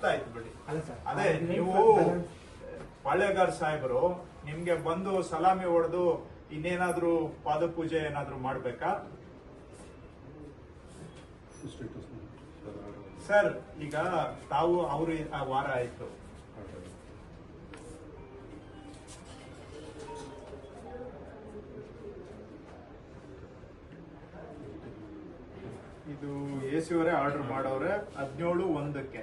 ಅರ್ಥ ಆಯ್ತು ಬಿಡಿ ಅದೇ ನೀವು ಪಾಳ್ಯಗಾರ್ ಸಾಹೇಬರು ನಿಮ್ಗೆ ಬಂದು ಸಲಾಮಿ ಹೊಡೆದು ಇನ್ನೇನಾದ್ರೂ ಪಾದಪೂಜೆ ಏನಾದ್ರೂ ಮಾಡ್ಬೇಕಾ? ಸರ್ ಈಗ ತಾವು ಅವರು ಆ ವಾರ ಆಯ್ತು. ಇದು ಎ ಸಿ ಅವರೇ ಆರ್ಡರ್ ಮಾಡೋರೆ ಹದಿನೇಳು ಒಂದಕ್ಕೆ.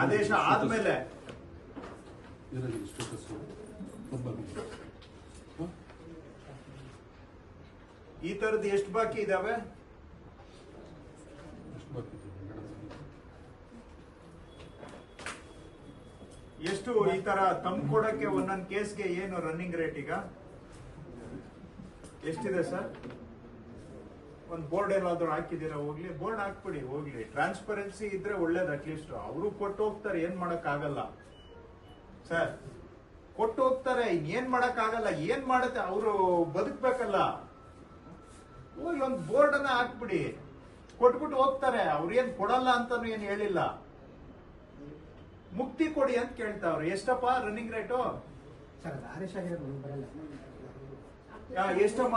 ಆದೇಶ ಆದ್ಮೇಲೆ. ಈ ತರದ ಎಷ್ಟು ಬಾಕಿ ಇದಾವೆ? ಎಷ್ಟು ಈ ತರ ತಮ್ ಕೊಡಕ್ಕೆ ಒಂದೊಂದ್ ಕೇಸ್ಗೆ ಏನು ರನ್ನಿಂಗ್ ರೇಟ್ ಈಗ? ಎಷ್ಟಿದೆ ಸರ್? ಒಂದ್ ಬೋರ್ಡ್ ಏನಾದ್ರು ಹಾಕಿದೀರಾ ಹೋಗ್ಲಿ. ಬೋರ್ಡ್ ಹಾಕ್ಬಿಡಿ ಹೋಗ್ಲಿ. ಟ್ರಾನ್ಸ್ಪರೆನ್ಸಿ ಇದ್ರೆ ಒಳ್ಳೇದು ಅಟ್ಲೀಸ್ಟ್ ಅವರು ಕೊಟ್ಟು ಹೋಗ್ತಾರೆ ಏನ್ ಮಾಡಕ್ ಆಗಲ್ಲ ಸರ್ ಕೊಟ್ಟು ಹೋಗ್ತಾರೆ ಏನ್ ಮಾಡಕ್ ಆಗಲ್ಲ ಏನ್ ಮಾಡುತ್ತೆ ಅವರು ಬದುಕ್ಬೇಕಲ್ಲ. ಹೋಗಿ ಒಂದು ಬೋರ್ಡ್ ಅನ್ನ ಹಾಕ್ಬಿಡಿ. ಕೊಟ್ಬಿಟ್ಟು ಹೋಗ್ತಾರೆ. ಅವ್ರೇನ್ ಕೊಡಲ್ಲ ಅಂತಾನು ಏನ್ ಹೇಳಿಲ್ಲ. ಮುಕ್ತಿ ಕೊಡಿ ಅಂತ ಕೇಳ್ತಾವ್ರೆ ಎಷ್ಟಪ್ಪ ರನ್ನಿಂಗ್ ರೇಟು ಎಷ್ಟಮ್ಮ?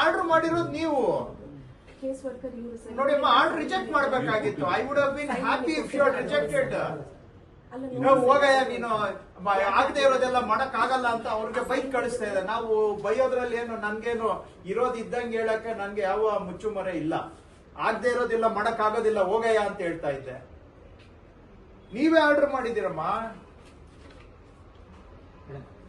ಆರ್ಡರ್ ಮಾಡಿರೋದು ನೀವು. ನೋಡಿ, ಅಮ್ಮ ಆರ್ಡರ್ ರಿಜೆಕ್ಟ್ ಮಾಡಬೇಕಾಗಿತ್ತು. I would have been happy if you are rejected ಹೋಗಯ್ಯ. ನೀನು. ಆಗದೆ ಇರೋದೆಲ್ಲ ಮಾಡಕ್ ಆಗಲ್ಲ ಅಂತ ಅವ್ರಿಗೆ ಬೈಕ್ ಕಳಿಸ್ತಾ ಇದೆ. ನಾವು ಬೈಯೋದ್ರಲ್ಲಿ ಏನು, ನನ್ಗೇನು ಇರೋದ್ ಇದ್ದಂಗೆ ಹೇಳಕ್ಕೆ ನನ್ಗೆ ಯಾವ ಮುಚ್ಚುಮರೆ ಇಲ್ಲ. ಆಗದೆ ಇರೋದಿಲ್ಲ ಮಾಡಕ್ ಆಗೋದಿಲ್ಲ ಹೋಗಯ್ಯ ಅಂತ ಹೇಳ್ತಾ ಇದ್ದೆ. ನೀವೇ ಆರ್ಡರ್ ಮಾಡಿದ್ದೀರಮ್ಮ.